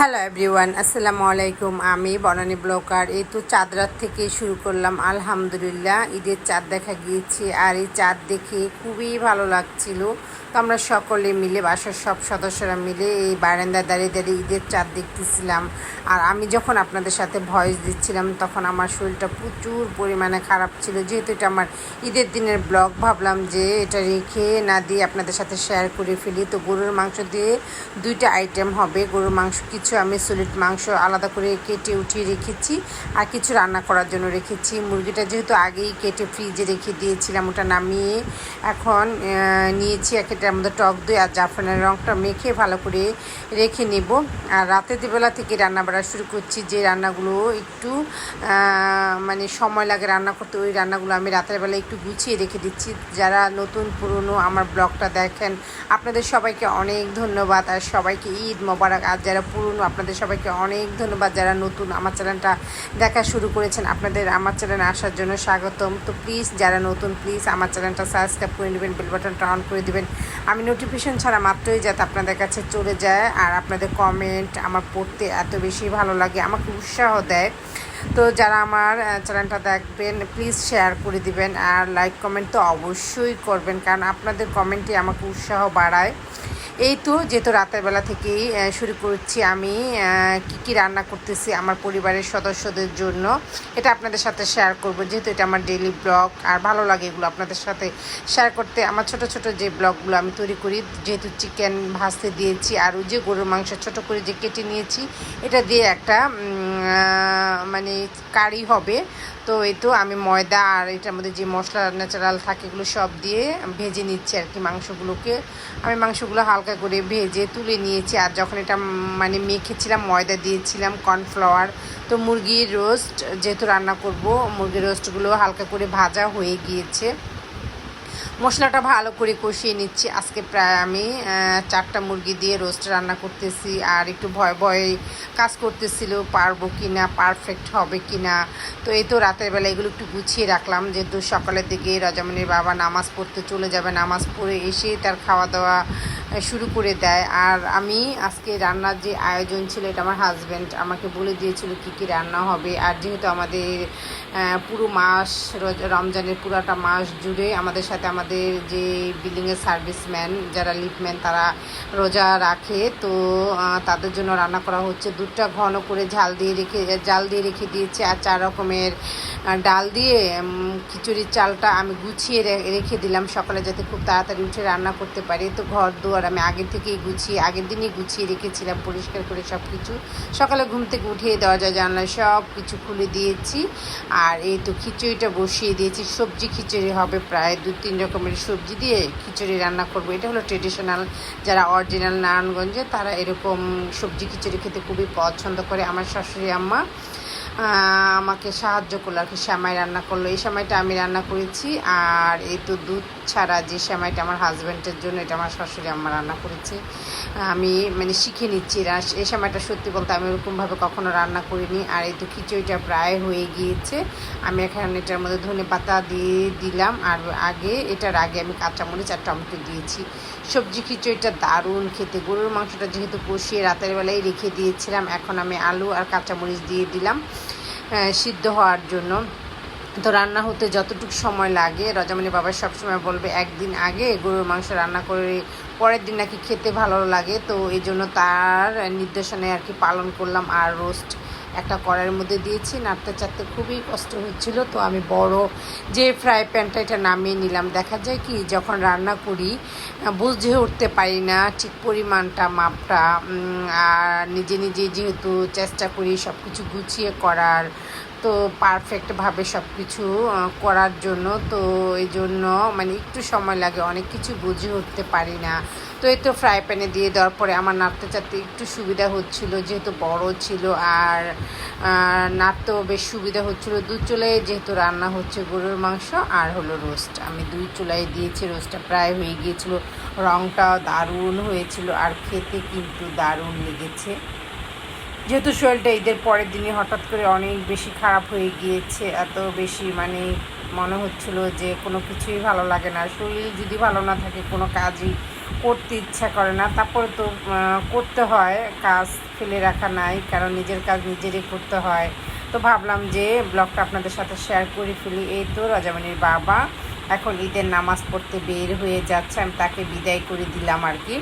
Hello everyone আসসালামু আলাইকুম আমি বনানী ব্লকার। এই তো চাঁদ রাত থেকে শুরু করলাম। আলহামদুলিল্লাহ, ঈদের চাঁদ দেখা গিয়েছে আর এই চাঁদ দেখে খুবই ভালো লাগছিল। তো আমরা সকলে মিলে, বাসার সব সদস্যরা মিলে এই বারান্দায় দাঁড়িয়ে দাঁড়িয়ে ঈদের চাঁদ দেখতেছিলাম। আর আমি যখন আপনাদের সাথে ভয়েস দিচ্ছিলাম, তখন আমার শরীরটা প্রচুর পরিমাণে খারাপ ছিল। যেহেতু এটা আমার ঈদের দিনের ব্লগ ভাবলাম যে এটা রেখে না দিয়ে আপনাদের সাথে শেয়ার করে ফেলি। তো গরুর মাংস দিয়ে দুইটা আইটেম হবে। গরুর মাংস কিছু আমি সলিড মাংস আলাদা করে কেটে উঠিয়ে রেখেছি আর কিছু রান্না করার জন্য রেখেছি। মুরগিটা যেহেতু আগেই কেটে ফ্রিজে রেখে দিয়েছিলাম, ওটা নামিয়ে এখন নিয়েছি এক এটার মধ্যে টক দই আর জাফরানের রঙটা মেখে ভালো করে রেখে নেব। আর রাতের বেলা থেকে রান্না বাড়া শুরু করছি, যে রান্নাগুলো একটু মানে সময় লাগে রান্না করতে, ওই রান্নাগুলো আমি রাতের বেলা একটু গুছিয়ে রেখে দিচ্ছি। যারা নতুন, পুরনো আমার ব্লগটা দেখেন, আপনাদের সবাইকে অনেক ধন্যবাদ। আর সবাইকে ঈদ মোবারক। আর যারা পুরনো আপনাদের সবাইকে অনেক ধন্যবাদ যারা নতুন আমার চ্যানেলটা দেখা শুরু করেছেন। আপনাদের আমার চ্যানেলে আসার জন্য স্বাগতম। তো প্লিজ যারা নতুন প্লিজ আমার চ্যানেলটা সাবস্ক্রাইব করে নেবেন বেল বাটনটা অন করে দেবেন। আমি নোটিফিকেশন ছাড়া মাত্রই যাতে আপনাদের কাছে চলে যায় আর আপনাদের কমেন্ট আমার পড়তে এত বেশি ভালো লাগে, আমাকে উৎসাহ দেয়। তো যারা আমার চ্যানেলটা দেখবেন প্লিজ শেয়ার করে দিবেন আর লাইক কমেন্ট তো অবশ্যই করবেন, কারণ আপনাদের কমেন্টই আমাকে উৎসাহ বাড়ায়। এই তো যেহেতু রাতের বেলা থেকেই শুরু করছি আমি কি কি রান্না করতেছি আমার পরিবারের সদস্যদের জন্য। এটা আপনাদের সাথে শেয়ার করব, যেহেতু এটা আমার ডেইলি ব্লগ আর ভালো লাগে এগুলো আপনাদের সাথে শেয়ার করতে। আমার ছোট ছোট যে ব্লগগুলো আমি তৈরি করি, যেহেতু চিকেন ভাজতে দিয়েছি আর ওই যে গরুর মাংস ছোট করে যে কেটে নিয়েছি, এটা দিয়ে একটা মানে কারি হবে। তো এই তো আমি ময়দা আর এটার মধ্যে যে মশলা ন্যাচারাল থাকে এগুলো সব দিয়ে ভেজে নিচ্ছি আর কি মাংসগুলোকে। আমি মাংসগুলো হালকা করে ভেজে তুলে নিয়েছি আর যখন এটা মানে মেখেছিলাম, ময়দা দিয়েছিলাম কর্নফ্লাওয়ার তো মুরগির রোস্ট যেহেতু রান্না করব, মুরগির রোস্টগুলো হালকা করে ভাজা হয়ে গিয়েছে। মশলাটা ভালো করে কষিয়ে নিচ্ছি। আজকে প্রায় আমি চারটা মুরগি দিয়ে রোস্ট রান্না করতেছি আর একটু ভয় ভয়ে কাজ করতেছিল, পারব কি না পারফেক্ট হবে কি না তো এই তো রাতের বেলা এগুলো একটু গুছিয়ে রাখলাম। যেহেতু সকালের দিকে রজামনির বাবা নামাজ পড়তে চলে যাবে, নামাজ পড়ে এসে তার খাওয়া দাওয়া শুরু করে দেয়। আর আমি আজকে রান্নার যে আয়োজন ছিল, এটা আমার হাজব্যান্ড আমাকে বলে দিয়েছিল কি কি রান্না হবে। আর যেহেতু আমাদের পুরো মাস রমজানের পুরাটা মাস জুড়ে আমাদের সাথে আমাদের যে বিল্ডিংয়ের সার্ভিসম্যান যারা লিপম্যান তারা রোজা রাখে। তো তাদের জন্য রান্না করা হচ্ছে। দুধটা ঘন করে ঝাল দিয়ে রেখে জাল দিয়ে রেখে দিয়েছি। আর চার রকমের ডাল দিয়ে খিচুড়ির চালটা আমি গুছিয়ে রেখে দিলাম। সকালে যাতে খুব তাড়াতাড়ি উঠে রান্না করতে পারি। তো ঘর দুয়ার আমি আগে থেকেই গুছিয়ে, আগের দিনই গুছিয়ে রেখেছিলাম পরিষ্কার করে সব কিছু সকালে ঘুম থেকে উঠিয়ে দরজা, জানলা সব কিছু খুলে দিয়েছি। আর এই তো খিচুড়িটা বসিয়ে দিয়েছি। সবজি খিচুড়ি হবে প্রায় দু, তিন রকমের সবজি দিয়ে খিচুড়ি রান্না করব। এটা হলো ট্রেডিশনাল যারা অরিজিনাল নারায়ণগঞ্জে, তারা এরকম সবজি খিচুড়ি খেতে খুবই পছন্দ করে। আমার শাশুড়ি আম্মা আমাকে সাহায্য করল আর কি শ্যামাই রান্না করল। এই সময়টা আমি রান্না করেছি, আর এই তো দুধ ছাড়া যে শ্যামাইটা আমার হাজব্যান্ডের জন্য, এটা আমার শাশুড়ি আমার রান্না করেছে। আমি মানে শিখে নিচ্ছি এই সময়টা সত্যি বলতে আমি ওরকমভাবে কখনো রান্না করিনি, আর এই তো খিচুড়িটা প্রায় হয়ে গিয়েছে। আমি এখন এটার মধ্যে ধনে পাতা দিয়ে দিলাম, আর আগে, এটার আগে আমি কাঁচামরিচ আর টমেটো দিয়েছি। সবজি খিচুড়িটা দারুণ খেতে। গরুর মাংসটা যেহেতু কষিয়ে রাতের বেলায় রেখে দিয়েছিলাম, এখন আমি আলু আর কাঁচামরিচ দিয়ে দিলাম। সিদ্ধ হওয়ার জন্য। তো রান্না হতে যতটুকু সময় লাগে, রজামণি বাবা সবসময় বলবে, একদিন আগে গরুর মাংস রান্না করে, পরের দিন নাকি খেতে ভালো লাগে। তো এই জন্য তার নির্দেশনায় আর কি পালন করলাম আর রোস্ট একটা কড়াইয়ের মধ্যে দিয়েছি, নাড়তে চাড়তে খুবই কষ্ট হচ্ছিল, তো আমি বড় যে ফ্রাই প্যানটা এটা নামিয়ে নিলাম। দেখা যায় কি, যখন রান্না করি, বুঝে উঠতে পারি না ঠিক পরিমাণটা, মাপটা আর নিজে নিজে যেহেতু চেষ্টা করি সব কিছু গুছিয়ে করার তো পারফেক্টভাবে সব কিছু করার জন্য। তো এই জন্য মানে একটু সময় লাগে, অনেক কিছু বুঝে উঠতে পারি না। তো এই তো ফ্রাই প্যানে দিয়ে দেওয়ার পরে আমার নাড়তে চাড়তে একটু সুবিধা হচ্ছিল, যেহেতু বড় ছিল। আর নাড়তেও বেশ সুবিধা হচ্ছিল। দু চুলায় যেহেতু রান্না হচ্ছে গরুর মাংস আর হলো রোস্ট আমি দুই চুলায় দিয়েছি রোস্টটা প্রায় হয়ে গিয়েছিল। রঙটাও দারুণ হয়েছিল আর খেতে কিন্তু দারুণ লেগেছে। যেহেতু শরীরটা ঈদের পরের দিনই হঠাৎ করে অনেক বেশি খারাপ হয়ে গিয়েছে, এত বেশি মানে মনে হচ্ছিল যে কোনো কিছুই ভালো লাগে না। শরীর যদি ভালো না থাকে, কোনো কাজই করতে ইচ্ছা করে না। তারপরে তো করতে হয়, কাজ ফেলে রাখা নাই, কারণ নিজের কাজ নিজেরই করতে হয়। তো ভাবলাম যে ব্লগটা আপনাদের সাথে শেয়ার করে ফেলি। এই তো রাজামণির বাবা এখন ঈদের নামাজ পড়তে বের হয়ে যাচ্ছে, আমি তাকে বিদায় করে দিলাম আর কি।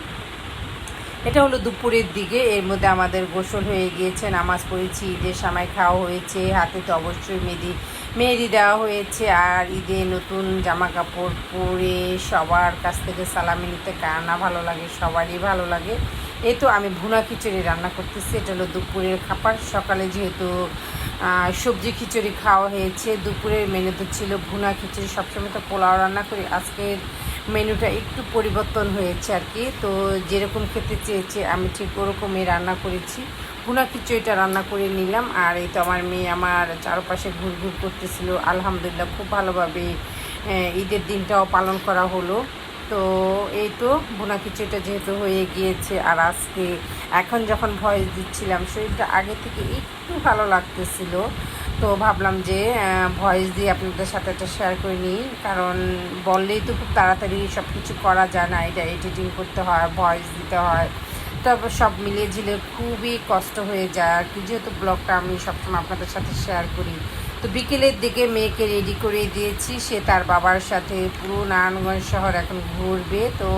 এটা হলো দুপুরের দিকে। এর মধ্যে আমাদের গোসল হয়ে গিয়েছে, নামাজ পড়েছি, ঈদের সময় খাওয়া হয়েছে, হাতে তো অবশ্যই মেহেদি মেহেদি দেওয়া হয়েছে। আর ঈদে নতুন জামা কাপড় পরে সবার কাছ থেকে সালামি নিতে কার না ভালো লাগে, সবারই ভালো লাগে। এই তো আমি ভুনা খিচুড়ি রান্না করতেছি, এটা হলো দুপুরের খাবার। সকালে যেহেতু সবজি খিচুড়ি খাওয়া হয়েছে, দুপুরের মেনুতে ছিল ভুনা খিচুড়ি। সবসময় তো পোলাও রান্না করি, আজকের মেনুটা একটু পরিবর্তন হয়েছে আর কি। তো যেরকম খেতে চেয়েছে, আমি ঠিক ওরকমই রান্না করেছি। ভুনা খিচুড়িটা রান্না করে নিলাম আর এই তো আমার মেয়ে আমার চারপাশে ঘুরঘুর করতেছিল। আলহামদুলিল্লাহ খুব ভালোভাবে ঈদের দিনটাও পালন করা হলো। তো এই তো বোনা খিচুড়িটা যেহেতু হয়ে গিয়েছে আর আজকে এখন যখন ভয়েস দিচ্ছিলাম, শরীরটা আগে থেকে একটু ভালো লাগতেছিল। তো ভাবলাম যে ভয়েস দিয়ে আপনাদের সাথে একটা শেয়ার করে নিই। কারণ বললেই তো খুব তাড়াতাড়ি সব কিছু করা যায় না, এটা এডিটিং করতে হয় ভয়েস দিতে হয়। তারপর সব মিলিয়ে ঝিলে খুবই কষ্ট হয়ে যায়। আর কি যেহেতু ব্লগটা আমি সবসময় আপনাদের সাথে শেয়ার করি। তো বিকেলের দিকে মেয়েকে রেডি করে দিয়েছি। সে তার বাবার সাথে পুরো নারায়ণগঞ্জ শহর এখন ঘুরবে। তো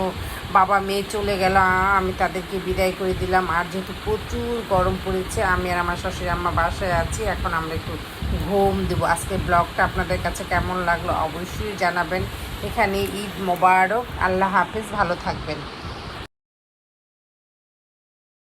বাবা মেয়ে চলে গেল আমি তাদেরকে বিদায় করে দিলাম। আর যেহেতু প্রচুর গরম পড়েছে, আমি আর আমার শ্বশুর আম্মা বাসায় আছি, এখন আমরা একটু ঘুম দেবো। আজকে ব্লগটা আপনাদের কাছে কেমন লাগল অবশ্যই জানাবেন। এখানে ঈদ মোবারক, আল্লাহ হাফেজ, ভালো থাকবেন।